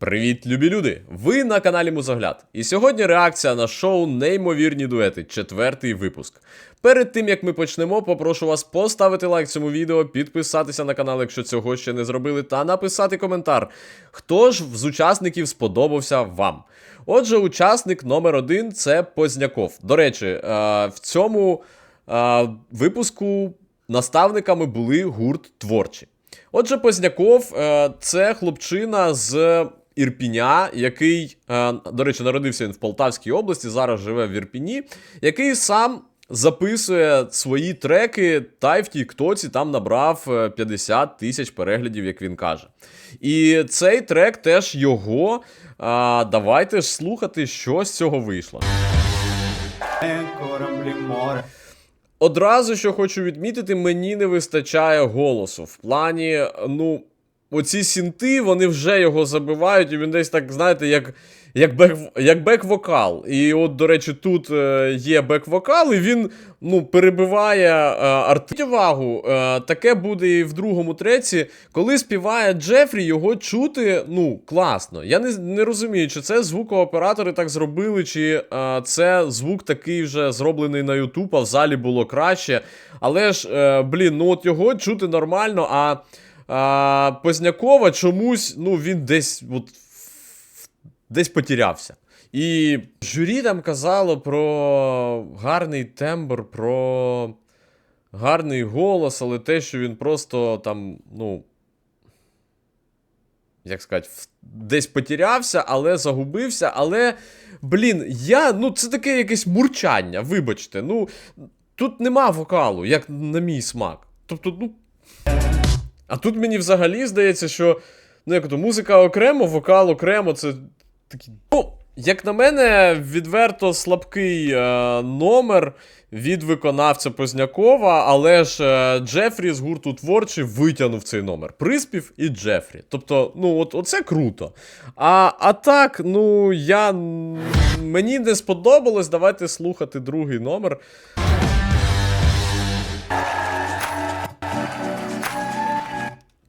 Привіт, любі люди! Ви на каналі Музогляд. І сьогодні реакція на шоу Неймовірні дуети, четвертий випуск. Перед тим як ми почнемо, попрошу вас поставити лайк цьому відео, підписатися на канал, якщо цього ще не зробили, та написати коментар. Хто ж з учасників сподобався вам? Отже, учасник номер один це Позняков. До речі, е, в цьому е, випуску наставниками були гурт творчі. Отже, Позняков е, це хлопчина з Ірпіня, який, е, до речі, народився він в Полтавській області, зараз живе в Ірпіні, який сам записує свої треки, та й в Тіктоці там набрав е, 50 тисяч переглядів, як він каже. І цей трек теж його. Давайте ж слухати, що з цього вийшло. кораблі море. Одразу що хочу відмітити, мені не вистачає голосу. В плані, ну, оці сінти, вони вже його забивають, і він десь так, знаєте, як. Як бек, як бек-вокал. І от, до речі, тут е, є бек-вокал, і він ну, перебиває е, арти. увагу. Е, таке буде і в другому треці. Коли співає Джефрі, його чути ну, класно. Я не, не розумію, чи це звукооператори так зробили, чи е, це звук такий вже зроблений на YouTube, а в залі було краще. Але ж, е, блін, ну от його чути нормально, а, а Познякова чомусь, ну, він десь. от десь потерявся. І журі там казало про гарний тембр, про гарний голос, але те, що він просто там, ну. Як сказати, десь потерявся, але загубився. Але, блін, я. Ну, це таке якесь мурчання, вибачте. Ну, тут нема вокалу, як на мій смак. Тобто, ну. А тут мені взагалі здається, що. Ну, як то, музика окремо, вокал окремо, це такий. Ну, як на мене, відверто слабкий е, номер від виконавця Познякова, але ж е, Джефрі з гурту творчий витягнув цей номер. Приспів і Джефрі. Тобто, ну, от, оце круто. А, а так, ну, я. Мені не сподобалось. Давайте слухати другий номер.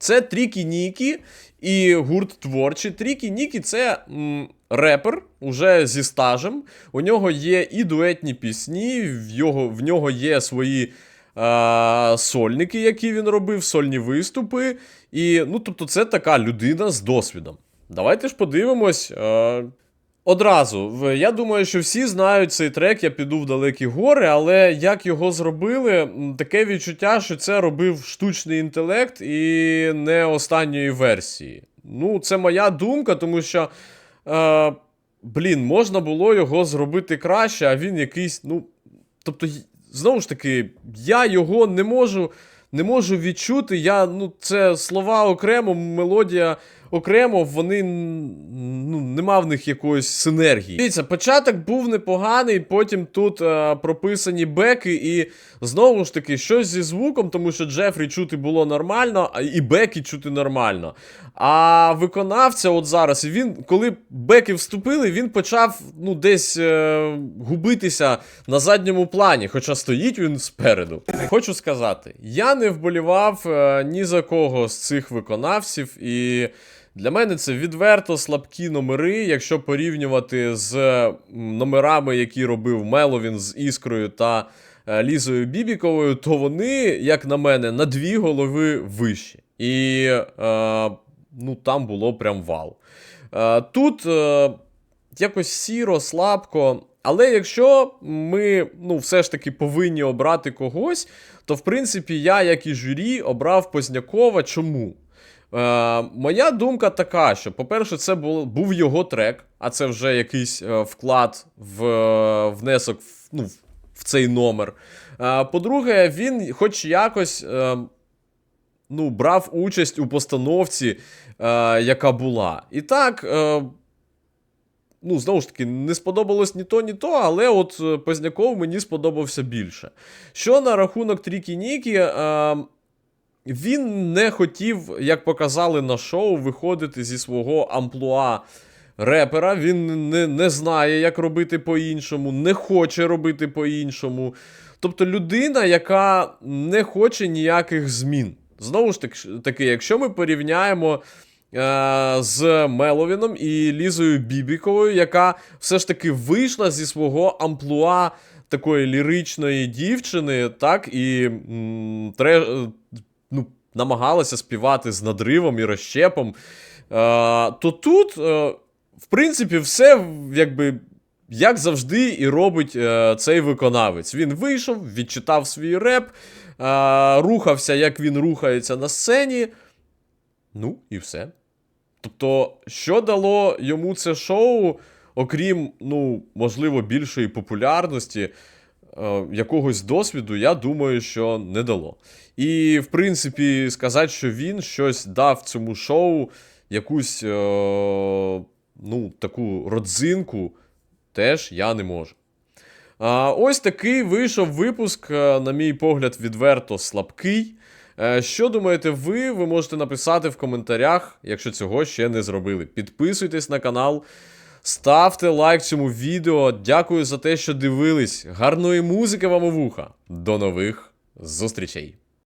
Це Трікі Нікі і гурт творчий. Трікі Нікі це м, репер уже зі стажем. У нього є і дуетні пісні, в, його, в нього є свої сольники, які він робив, сольні виступи. І, ну, тобто, це така людина з досвідом. Давайте ж подивимось. Одразу, я думаю, що всі знають цей трек, я піду в далекі гори, але як його зробили, таке відчуття, що це робив штучний інтелект і не останньої версії. Ну, це моя думка, тому що, е, блін, можна було його зробити краще, а він якийсь, ну. Тобто, знову ж таки, я його не можу, не можу відчути. Я, ну, це слова окремо, мелодія окремо, вони ну, нема в них якоїсь синергії. Дивіться, початок був непоганий, потім тут е, прописані беки, і знову ж таки, щось зі звуком, тому що Джефрі чути було нормально, а і беки чути нормально. А виконавця, от зараз, він, коли беки вступили, він почав ну, десь е, губитися на задньому плані, хоча стоїть він спереду. Хочу сказати, я не вболівав е, ні за кого з цих виконавців, і для мене це відверто слабкі номери, якщо порівнювати з номерами, які робив Меловін з Іскрою та е, Лізою Бібіковою, то вони, як на мене, на дві голови вищі. І е, ну, там було прям вау. Е, тут е, якось сіро, слабко. Але якщо ми ну, все ж таки повинні обрати когось, то в принципі я, як і журі, обрав Познякова. Чому? Е, моя думка така, що, по-перше, це був, був його трек, а це вже якийсь е, вклад в е, внесок в, ну, в- цей номер. Е, по-друге, він хоч якось. Е, ну, брав участь у постановці, е, яка була. І так, е, ну, знову ж таки, не сподобалось ні то, ні то, але от е, Позняков мені сподобався більше. Що на рахунок Трікі Нікі, е, він не хотів, як показали на шоу, виходити зі свого амплуа. Репера, він не, не знає, як робити по-іншому, не хоче робити по-іншому. Тобто людина, яка не хоче ніяких змін. Знову ж таки, якщо ми порівняємо е, з Меловіном і Лізою Бібіковою, яка все ж таки вийшла зі свого амплуа такої ліричної дівчини, так, і м, тре, ну, намагалася співати з надривом і розщепом. Е, то тут, е, в принципі, все якби. Як завжди, і робить е, цей виконавець. Він вийшов, відчитав свій реп, е, рухався, як він рухається на сцені. Ну, і все. Тобто, що дало йому це шоу, окрім, ну, можливо, більшої популярності, якогось досвіду, я думаю, що не дало. І, в принципі, сказати, що він щось дав цьому шоу, якусь, е, ну, таку родзинку, теж я не можу. Ось такий вийшов випуск, е, на мій погляд, відверто слабкий. Е, Що думаєте ви? Ви можете написати в коментарях, якщо цього ще не зробили. Підписуйтесь на канал, ставте лайк цьому відео. Дякую за те, що дивились. Гарної музики вам у вуха. До нових зустрічей!